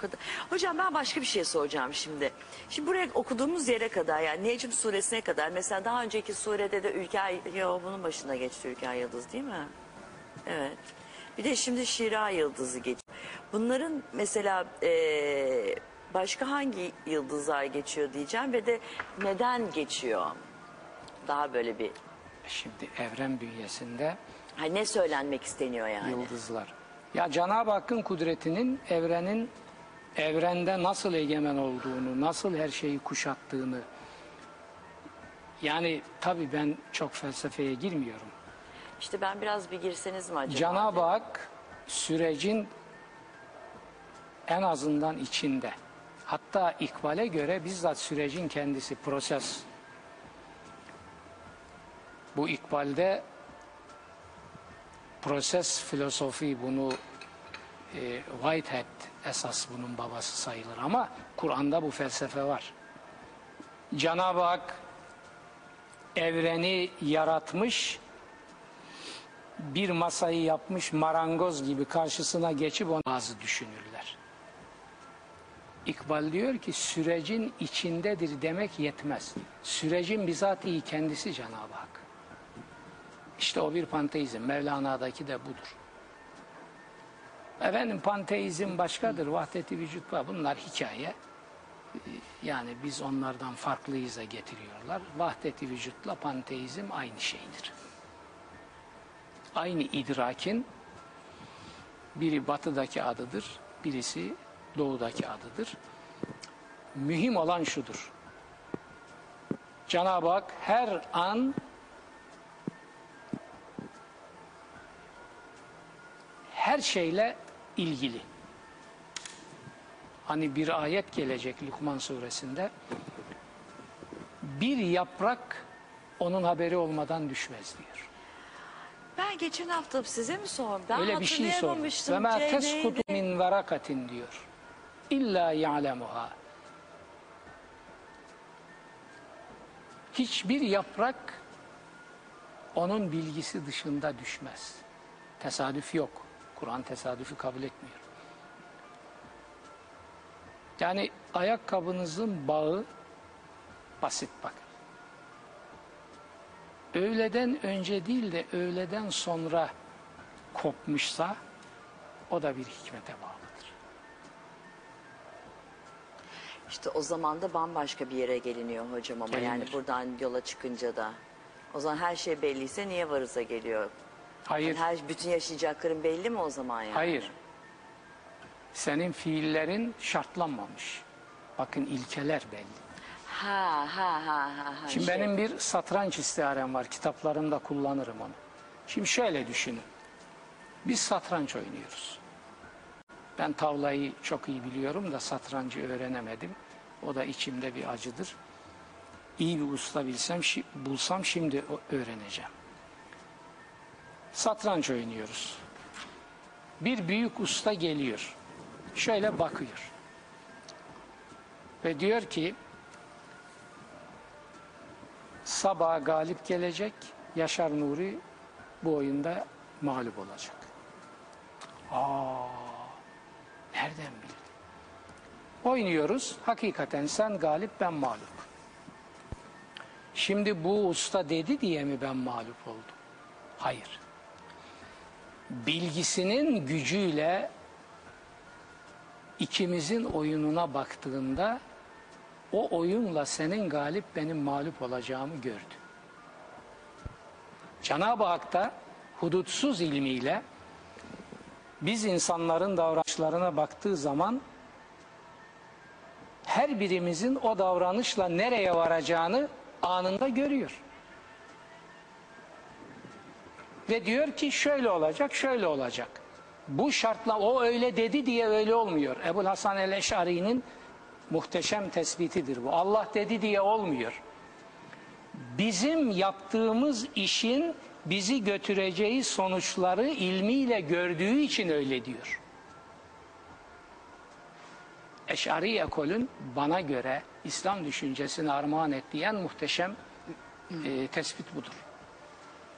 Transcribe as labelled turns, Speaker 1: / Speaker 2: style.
Speaker 1: kadar. Hocam ben başka bir şey soracağım şimdi. Şimdi buraya okuduğumuz yere kadar yani Necm suresine kadar mesela daha önceki surede de Ülker, yo bunun başında geçti Ülker Yıldız değil mi? Evet. Bir de şimdi Şira Yıldızı geçiyor. Bunların mesela eee, başka hangi yıldızlar geçiyor diyeceğim ve de neden geçiyor? Daha böyle bir
Speaker 2: Şimdi evren bünyesinde
Speaker 1: ha, ne söylenmek isteniyor yani?
Speaker 2: yıldızlar. Ya Cenab-ı Hakk'ın kudretinin evrenin evrende nasıl egemen olduğunu, nasıl her şeyi kuşattığını yani tabii ben çok felsefeye girmiyorum.
Speaker 1: İşte ben biraz bir girseniz mi acaba?
Speaker 2: Cenab-ı Hak sürecin en azından içinde. Hatta ikbale göre bizzat sürecin kendisi proses. Bu ikbalde proses filosofi bunu e, Whitehead esas bunun babası sayılır ama Kur'an'da bu felsefe var. Cenab-ı Hak evreni yaratmış bir masayı yapmış marangoz gibi karşısına geçip onu bazı düşünürler. İkbal diyor ki sürecin içindedir demek yetmez. Sürecin bizatihi kendisi Cenab-ı Hak. İşte o bir panteizm. Mevlana'daki de budur. Efendim panteizm başkadır, vahdeti vücut var. Bunlar hikaye. Yani biz onlardan farklıyız'a getiriyorlar. Vahdeti vücutla panteizm aynı şeydir aynı idrakin biri batıdaki adıdır, birisi doğudaki adıdır. Mühim olan şudur. Cenab-ı Hak her an her şeyle ilgili. Hani bir ayet gelecek Lukman suresinde. Bir yaprak onun haberi olmadan düşmez diyor.
Speaker 1: Ben geçen hafta size mi sordum?
Speaker 2: Öyle bir şey sor.
Speaker 1: hatırlayamamıştım.
Speaker 2: Ve ma teskutu min verakatin diyor. İlla ya'lemuha. Hiçbir yaprak onun bilgisi dışında düşmez. Tesadüf yok. Kur'an tesadüfü kabul etmiyor. Yani ayakkabınızın bağı basit bakın. Öğleden önce değil de öğleden sonra kopmuşsa o da bir hikmete bağlıdır.
Speaker 1: İşte o zaman da bambaşka bir yere geliniyor hocam ama yani
Speaker 2: Gelinir.
Speaker 1: buradan yola çıkınca da. O zaman her şey belliyse niye varıza geliyor?
Speaker 2: Hayır,
Speaker 1: Yani her bütün yaşayacakların belli mi o zaman yani?
Speaker 2: hayır. Senin fiillerin şartlanmamış. Bakın ilkeler belli.
Speaker 1: Ha ha ha ha. ha.
Speaker 2: Şimdi
Speaker 1: Şey,
Speaker 2: benim bir satranç istiharem var. Kitaplarımda kullanırım onu. Şimdi şöyle düşünün. Biz satranç oynuyoruz. Ben tavlayı çok iyi biliyorum da satrancı öğrenemedim. O da içimde bir acıdır. İyi bir usta bilsem, bulsam şimdi öğreneceğim. Satranç oynuyoruz. Bir büyük usta geliyor. Şöyle bakıyor. Ve diyor ki Sabah galip gelecek, Yaşar Nuri bu oyunda mağlup olacak. Aa, nereden bildin? Oynuyoruz, hakikaten sen galip ben mağlup. Şimdi bu usta dedi diye mi ben mağlup oldum? Hayır. Bilgisinin gücüyle ikimizin oyununa baktığında o oyunla senin galip benim mağlup olacağımı gördü. Cenab-ı Hak da hudutsuz ilmiyle biz insanların davranışlarına baktığı zaman her birimizin o davranışla nereye varacağını anında görüyor. Ve diyor ki şöyle olacak, şöyle olacak. Bu şartla o öyle dedi diye öyle olmuyor. Ebu Hasan el-Eş'ari'nin muhteşem tespitidir bu. Allah dedi diye olmuyor. Bizim yaptığımız işin bizi götüreceği sonuçları ilmiyle gördüğü için öyle diyor. Eş'ari ekolün bana göre İslam düşüncesini armağan ettiği muhteşem e, tespit budur.